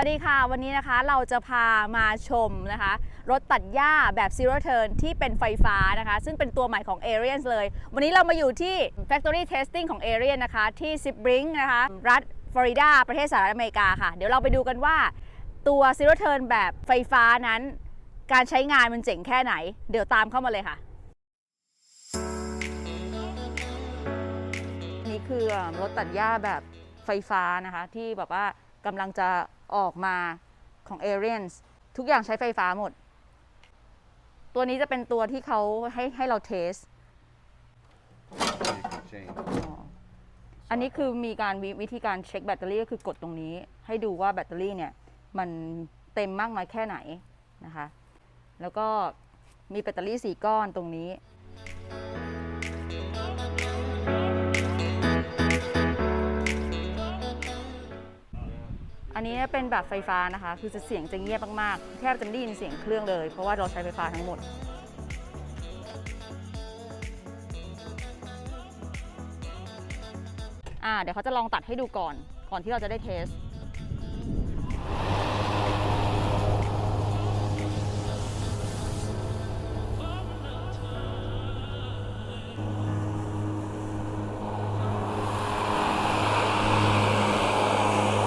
วัสดีค่ะ วันนี้นะคะเราจะพามาชมนะคะ รถตัดหญ้าแบบ Zero Turn ที่เป็นไฟฟ้านะคะ ซึ่งเป็นตัวใหม่ของ a r i a n เลย วันนี้เรามาอยู่ที่ Factory Testing ของ a r i a n นะคะ ที่ s i b r i n g นะคะ รัฐฟลอริดา ประเทศสหรัฐอเมริกาค่ะ เดี๋ยวเราไปดูกันว่าตัว Zero Turn แบบไฟฟ้านั้น การใช้งานมันเจ๋งแค่ไหน เดี๋ยวตามเข้ามาเลยค่ะนี่คือรถตัดหญ้าแบบไฟฟ้านะคะที่แบบว่า กำลังจะออกมาของ a r i a n ทุกอย่างใช้ไฟฟ้าหมด ตัวนี้จะเป็นตัวที่เขาให้ให้เราเทส You can change. อันนี้คือมีการวิวิธีการเช็คแบตเตอรี่ก็คือกดตรงนี้ ให้ดูว่าแบตเตอรี่เนี่ย มันเต็มมากน้อยแค่ไหนนะคะ แล้วก็มีแบตเตอรี่4ก้อนตรงนี้ นี้เป็นแบบไฟฟ้านะคะ คือจะเสียงจะเงียบมากๆ แทบจะไม่ได้ยินเสียงเครื่องเลย เพราะว่าเราใช้ไฟฟ้าทั้งหมด อ่าเดี๋ยวเขาจะลองตัดให้ดูก่อน ก่อนที่เราจะได้เทส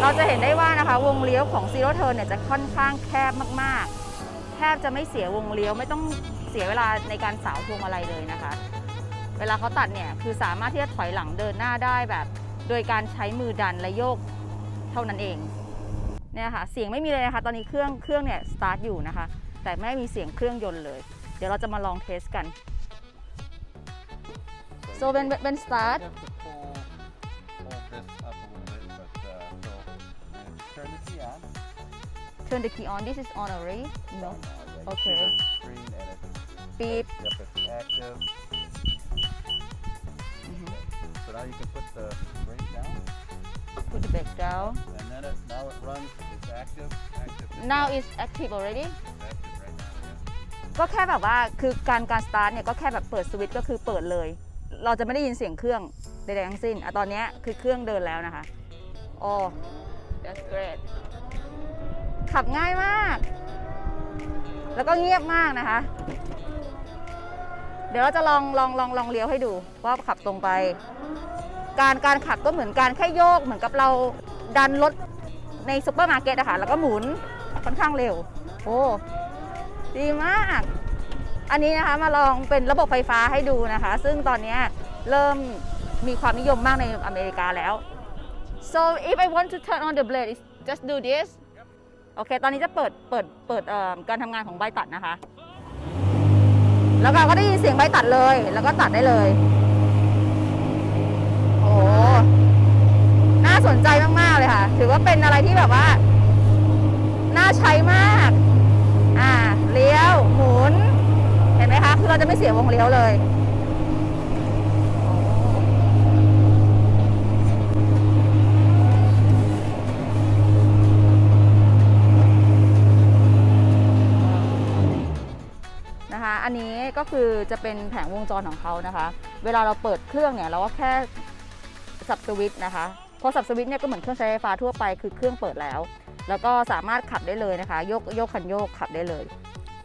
เราจะเห็นได้ว่านะคะวงเลี้ยวของ Zero Turn เนี่ยจะค่อนข้างแคบมากๆ แทบจะไม่เสียวงเลี้ยวไม่ต้องเสียเวลาในการสาวพวงมาลัยเลยนะคะ เวลาเขาตัดเนี่ยคือสามารถที่จะถอยหลังเดินหน้าได้แบบ โดยการใช้มือดันและโยกเท่านั้นเองเนี่ยค่ะเสียงไม่มีเลยนะคะตอนนี้เครื่องเครื่องเนี่ยสตาร์ทอยู่นะคะ แต่ไม่มีเสียงเครื่องยนต์เลย เดี๋ยวเราจะมาลองเทสกัน so when when start turn the key on this is on already no Uh, then you Okay. see the Screen and it's, beep yep, it's active. Mhm. So now you can put the brake down, put the brake down and then it now it runs. It's active. Active. now it's active already It's active right now. Yeah. ก็แค่แบบว่าคือการการสตาร์ทเนี่ยก็แค่แบบเปิดสวิตช์ก็คือเปิดเลย เราจะไม่ได้ยินเสียงเครื่องใดๆทั้งสิ้นอะตอนเนี้ยคือเครื่องเดินแล้วนะคะโอ้ that's great ขับง่ายมาก แล้วก็เงียบมากนะคะ เดี๋ยวเราจะลองลองลองลองเลี้ยวให้ดูว่าขับตรงไป การการขับก็เหมือนการแค่โยกเหมือนกับเราดันรถในซุปเปอร์มาร์เก็ตอะค่ะแล้วก็หมุนค่อนข้างเร็ว โอ้ดีมาก อันนี้นะคะมาลองเป็นระบบไฟฟ้าให้ดูนะคะ ซึ่งตอนนี้เริ่มมีความนิยมมากในอเมริกาแล้ว so if I want to turn on the blade just do this โอเค ตอนนี้จะเปิด เปิด เปิดเอ่อการทำงานของใบตัดนะคะ แล้วเราก็ได้ยินเสียงใบตัดเลย แล้วก็ตัดได้เลย โอ้โหน่าสนใจมาก ๆ เลยค่ะ ถือว่าเป็นอะไรที่แบบว่า น่าใช้มาก อ่า เลี้ยว หมุน เห็นไหมคะ คือเราจะไม่เสียวงเลี้ยวเลย คือจะเป็นแผงวงจรของเขานะคะ เวลาเราเปิดเครื่องเนี่ยเราก็แค่สับสวิตช์นะคะพอสับสวิตช์เนี่ยก็เหมือนเครื่องใช้ไฟฟ้าทั่วไปคือเครื่องเปิดแล้ว แล้วก็สามารถขับได้เลยนะคะโยกโยกคันโยกขับได้เลย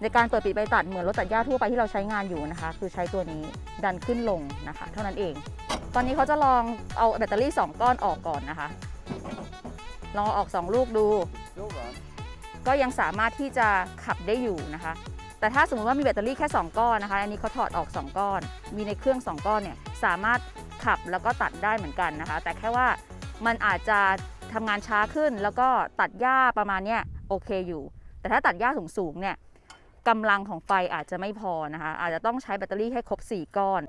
ในการเปิดปิดใบตัดเหมือนรถตัดหญ้าทั่วไปที่เราใช้งานอยู่นะคะ คือใช้ตัวนี้ดันขึ้นลงนะคะ เท่านั้นเอง ตอนนี้เขาจะลองเอาแบตเตอรี่ 2 ก้อนออกก่อนนะคะลองเอาออก 2 ลูกดู Still run. ก็ยังสามารถที่จะขับได้อยู่นะคะ แต่ถ้าสมมติว่ามีแบตเตอรี่แค่ 2 ก้อนนะคะ อันนี้เขาถอดออก 2 ก้อน มีในเครื่อง 2 ก้อนเนี่ยสามารถขับแล้วก็ตัดได้เหมือนกันนะคะ แต่แค่ว่ามันอาจจะทำงานช้าขึ้น แล้วก็ตัดหญ้าประมาณเนี้ยโอเคอยู่ แต่ถ้าตัดหญ้าสูงๆเนี่ยกำลังของไฟอาจจะไม่พอนะคะ อาจจะต้องใช้แบตเตอรี่ให้ครบ 4 ก้อน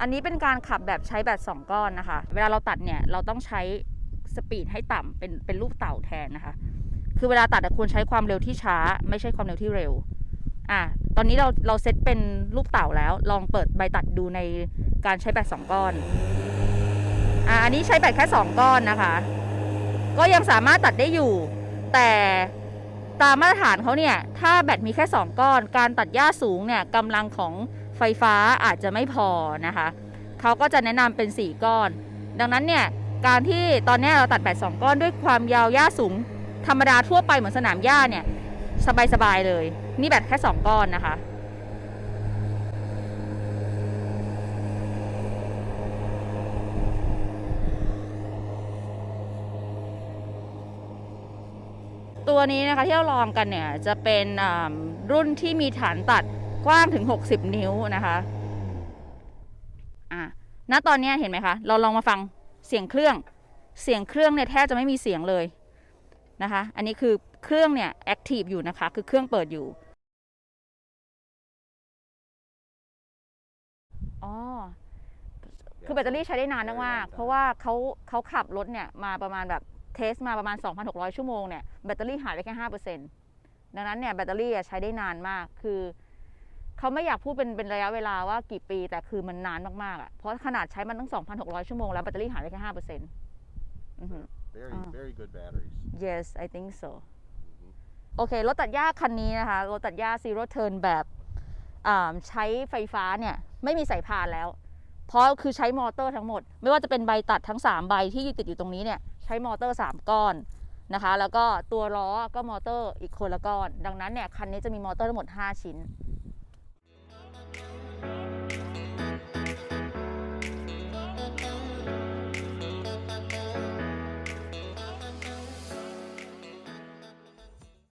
อันนี้เป็นการขับแบบใช้แบต2 ก้อนนะคะ เวลาเราตัดเนี่ยเราต้องใช้สปีดให้ต่ำเป็นเป็นรูปเต่าแทนนะคะ คือเวลาตัดควรใช้ความเร็วที่ช้า ไม่ใช่ความเร็วที่เร็ว อะตอนนี้เราเราเซตเป็นรูปเต่าแล้ว ลองเปิดใบตัดดูในการใช้แบตสองก้อนอะอันนี้ใช้แบตแค่2ก้อนนะคะ ก็ยังสามารถตัดได้อยู่ แต่ตามมาตรฐานเขาเนี่ยถ้าแบตมีแค่2ก้อน การตัดหญ้าสูงเนี่ยกำลังของไฟฟ้าอาจจะไม่พอนะคะเขาก็จะแนะนำเป็น 4 ก้อน ดังนั้นเนี่ยการที่ตอนนี้เราตัดแบต2ก้อนด้วยความยาวหญ้าสูง ธรรมดาทั่วไปเหมือนสนามหญ้าเนี่ย สบายๆเลย นี่แบตแค่2ก้อนนะคะตัวนี้นะคะที่เราลองกันเนี่ยจะเป็นรุ่นที่มีฐานตัดกว้างถึง 60 นิ้วนะคะอะณตอนนี้เห็นไหมคะ เราลองมาฟังเสียงเครื่อง เสียงเครื่องเนี่ยแทบจะไม่มีเสียงเลย นะคะ อันนี้คือเครื่องเนี่ยแอคทีฟอยู่นะคะ คือเครื่องเปิดอยู่ อ๋อ คือแบตเตอรี่ใช้ได้นานมากๆเพราะว่าเขาเขาขับรถเนี่ยมาประมาณแบบเทสมาประมาณ 2,600 ชั่วโมงเนี่ยแบตเตอรี่หายไปแค่5%ดังนั้นเนี่ยแบตเตอรี่อะใช้ได้นานมาก คือเขาไม่อยากพูดเป็นเป็นระยะเวลาว่ากี่ปี แต่คือมันนานมากๆอะ เพราะขนาดใช้มันตั้ง 2,600 ชั่วโมงแล้วแบตเตอรี่หายไปแค่5%อือหือ Very, Ah. very good batteries. yes I think so Mhm. โอเค รถตัดหญ้าคันนี้นะคะ รถตัดหญ้า zero turn แบบอ่าใช้ไฟฟ้าเนี่ย ไม่มีสายพานแล้ว เพราะคือใช้มอเตอร์ทั้งหมด ไม่ว่าจะเป็นใบตัดทั้ง 3 ใบที่ติดอยู่ตรงนี้เนี่ย ใช้มอเตอร์ 3 ก้อนนะคะ แล้วก็ตัวล้อก็มอเตอร์อีกคนละก้อน ดังนั้นเนี่ย คันนี้จะมีมอเตอร์ทั้งหมด 5 ชิ้น